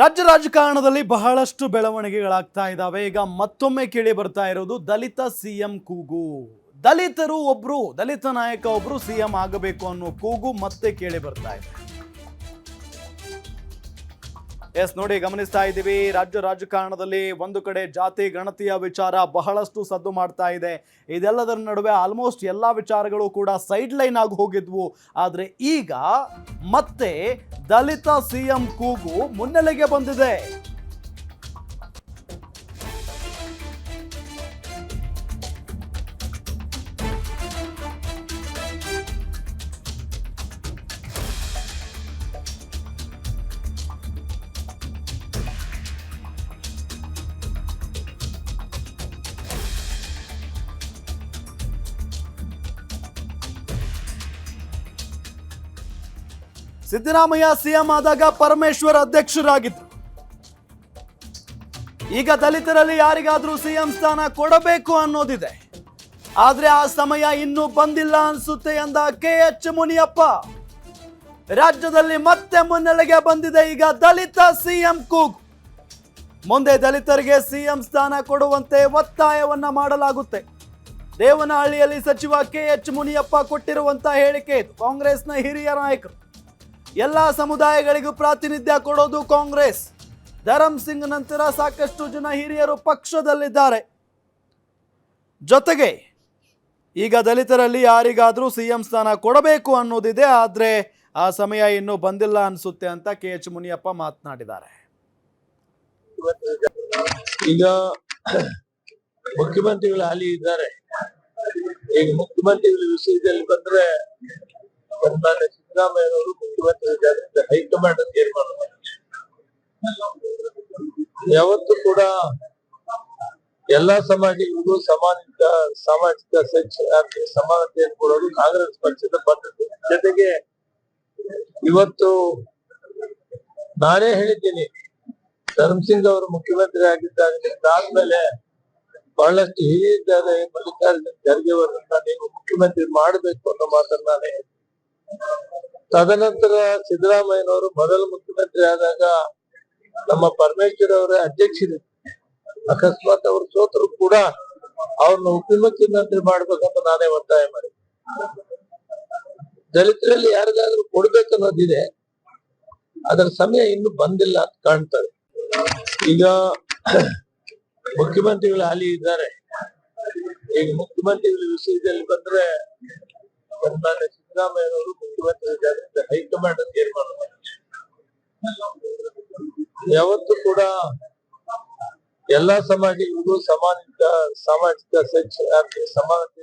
ರಾಜ್ಯ ರಾಜಕಾರಣದಲ್ಲಿ ಬಹಳಷ್ಟು ಬೆಳವಣಿಗೆಗಳಾಗ್ತಾ ಇದ್ದಾವೆ ಈಗ ಮತ್ತೊಮ್ಮೆ ಕೇಳಿ ಬರ್ತಾ ಇರೋದು ದಲಿತ ಸಿಎಂ ಕೂಗು. ದಲಿತರು ಒಬ್ರು, ದಲಿತ ನಾಯಕ ಒಬ್ರು ಸಿಎಂ ಆಗಬೇಕು ಅನ್ನೋ ಕೂಗು ಮತ್ತೆ ಕೇಳಿ ಬರ್ತಾ ಇದೆ. ಎಸ್, ನೋಡಿ, ಗಮನಿಸ್ತಾ ಇದ್ದೀವಿ. ರಾಜ್ಯ ರಾಜಕಾರಣದಲ್ಲಿ ಒಂದು ಕಡೆ ಜಾತಿ, ಗಣತಿಯ ವಿಚಾರ ಬಹಳಷ್ಟು ಸದ್ದು ಮಾಡ್ತಾ ಇದೆ. ಇದೆಲ್ಲದರ ನಡುವೆ ಆಲ್ಮೋಸ್ಟ್ ಎಲ್ಲ ವಿಚಾರಗಳು ಕೂಡ ಸೈಡ್ ಲೈನ್ ಆಗಿ ಹೋಗಿದ್ವು. ಆದರೆ ಈಗ ಮತ್ತೆ ದಲಿತ ಸಿಎಂ ಕೂಗು ಮುನ್ನೆಲೆಗೆ ಬಂದಿದೆ. ಸಿದ್ದರಾಮಯ್ಯ ಸಿಎಂ ಆದಾಗ ಪರಮೇಶ್ವರ್ ಅಧ್ಯಕ್ಷರಾಗಿದ್ದರು. ಈಗ ದಲಿತರಲ್ಲಿ ಯಾರಿಗಾದ್ರೂ ಸಿಎಂ ಸ್ಥಾನ ಕೊಡಬೇಕು ಅನ್ನೋದಿದೆ. ಆದ್ರೆ ಆ ಸಮಯ ಇನ್ನೂ ಬಂದಿಲ್ಲ ಅನ್ಸುತ್ತೆ ಎಂದ ಕೆ ಎಚ್ ಮುನಿಯಪ್ಪ. ರಾಜ್ಯದಲ್ಲಿ ಮತ್ತೆ ಮುನ್ನೆಲೆಗೆ ಬಂದಿದೆ ಈಗ ದಲಿತ ಸಿಎಂ ಕೂಗು. ಮುಂದೆ ದಲಿತರಿಗೆ ಸಿಎಂ ಸ್ಥಾನ ಕೊಡುವಂತೆ ಒತ್ತಾಯವನ್ನ ಮಾಡಲಾಗುತ್ತೆ. ದೇವನಹಳ್ಳಿಯಲ್ಲಿ ಸಚಿವ ಕೆ ಎಚ್ ಮುನಿಯಪ್ಪ ಕೊಟ್ಟಿರುವಂತಹ ಹೇಳಿಕೆ ಕಾಂಗ್ರೆಸ್ನ ಹಿರಿಯ ನಾಯಕರು. ಎಲ್ಲ ಸಮುದಾಯಗಳಿಗೂ ಪ್ರಾತಿನಿಧ್ಯ ಕೊಡೋದು ಕಾಂಗ್ರೆಸ್. ಧರಮ್ ಸಿಂಗ್ ನಂತರ ಸಾಕಷ್ಟು ಜನ ಹಿರಿಯರು ಪಕ್ಷದಲ್ಲಿದ್ದಾರೆ. ಜೊತೆಗೆ ಈಗ ದಲಿತರಲ್ಲಿ ಯಾರಿಗಾದರೂ ಸಿ ಎಂ ಸ್ಥಾನ ಕೊಡಬೇಕು ಅನ್ನೋದಿದೆ, ಆದರೆ ಆ ಸಮಯ ಇನ್ನೂ ಬಂದಿಲ್ಲ ಅನಿಸುತ್ತೆ ಅಂತ ಕೆ ಎಚ್ ಮುನಿಯಪ್ಪ ಮಾತನಾಡಿದ್ದಾರೆ. ಈಗ ಮುಖ್ಯಮಂತ್ರಿಗಳು ಹಾಲಿ ಇದ್ದಾರೆ. ಈಗ ಮುಖ್ಯಮಂತ್ರಿಗಳು ವಿಷಯದಲ್ಲಿ ಬಂದ್ರೆ ಸನ್ಮಾನ್ಯ ಸಿದ್ದರಾಮಯ್ಯನವರು ಮುಖ್ಯಮಂತ್ರಿ ಅಂತ ಹೈಕಮಾಂಡ್ ಅಂತ ತೀರ್ಮಾನ. ಯಾವತ್ತೂ ಕೂಡ ಎಲ್ಲಾ ಸಮಾಜಗಳಿಗೂ ಸಮಾನಿಕ ಸಾಮಾಜಿಕ ಶೈಕ್ಷಣಿಕ ಸಮಾನತೆಯನ್ನು ಕೊಡೋದು ಕಾಂಗ್ರೆಸ್ ಪಕ್ಷದ ಬದ್ಧತೆ ಜೊತೆಗೆ ಇವತ್ತು ನಾನೇ ಹೇಳಿದ್ದೀನಿ ಧರ್ಮಸಿಂಗ್ ಅವರು ಮುಖ್ಯಮಂತ್ರಿ ಆಗಿದ್ದಾಗ ಆದ್ಮೇಲೆ ಬಹಳಷ್ಟು ಹಿರಿಯಿದ್ದಾರೆ ಮಲ್ಲಿಕಾರ್ಜುನ್ ಖರ್ಗೆ ಅವರನ್ನ ನೀವು ಮುಖ್ಯಮಂತ್ರಿ ಮಾಡಬೇಕು ಅನ್ನೋ ಮಾತನ್ನ ನಾನೇ. ತದನಂತರ ಸಿದ್ದರಾಮಯ್ಯನವರು ಮೊದಲ ಮುಖ್ಯಮಂತ್ರಿ ಆದಾಗ ನಮ್ಮ ಪರಮೇಶ್ವರ್ ಅವರ ಅಧ್ಯಕ್ಷರಿದ್ರು ಅಕಸ್ಮಾತ್ ಅವರು ಸೋತರು ಕೂಡ ಅವ್ರನ್ನ ಉಪಮುಖ್ಯಮಂತ್ರಿ ಮಾಡ್ಬೇಕಂತ ನಾನೇ ಒತ್ತಾಯ ಮಾಡಿ ದಲಿತರಲ್ಲಿ ಯಾರಿಗಾದ್ರೂ ಕೊಡ್ಬೇಕು ಅನ್ನೋದಿದೆ ಅದರ ಸಮಯ ಇನ್ನು ಬಂದಿಲ್ಲ ಅಂತ ಕಾಣ್ತಾರೆ ಈಗ ಮುಖ್ಯಮಂತ್ರಿಗಳು ಹಾಲಿ ಇದ್ದಾರೆ. ಈಗ ಮುಖ್ಯಮಂತ್ರಿಗಳ ವಿಷಯದಲ್ಲಿ ಬಂದ್ರೆ ಸನ್ಮಾನ್ಯ ಸಿದ್ದರಾಮಯ್ಯನವರು ಮುಖ್ಯಮಂತ್ರಿ ಹೈಕಮಾಂಡ್ ತೀರ್ಮಾನ. ಯಾವತ್ತೂ ಕೂಡ ಎಲ್ಲಾ ಸಮಾಜಗಳಿಗೂ ಸಮಾನಿತ ಸಾಮಾಜಿಕ ಸಮಾನತೆ